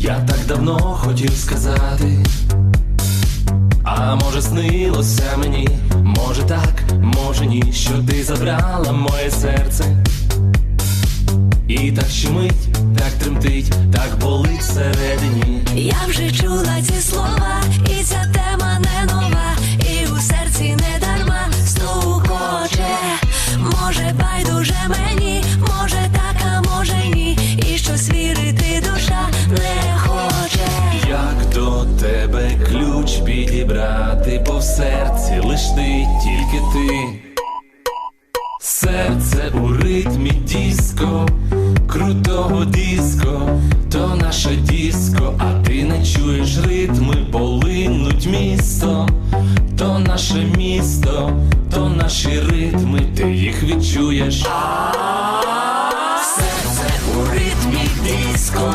Я так давно хотів сказати. А може снилося мені, може так, може ні, що ти забрала моє серце. І так щемить, так тремтить, так болить всередині. Я вже чула ці слова, і ця тема не нова, і у серці не дарма стукоче. Може, байдуже мені, брати, бо в серці лиш ти, тільки ти, серце у ритмі диско, крутого диско, то наше диско, а ти не чуєш ритми, полинуть місто, то наше місто, то наші ритми, ти їх відчуєш. Серце у ритмі диско.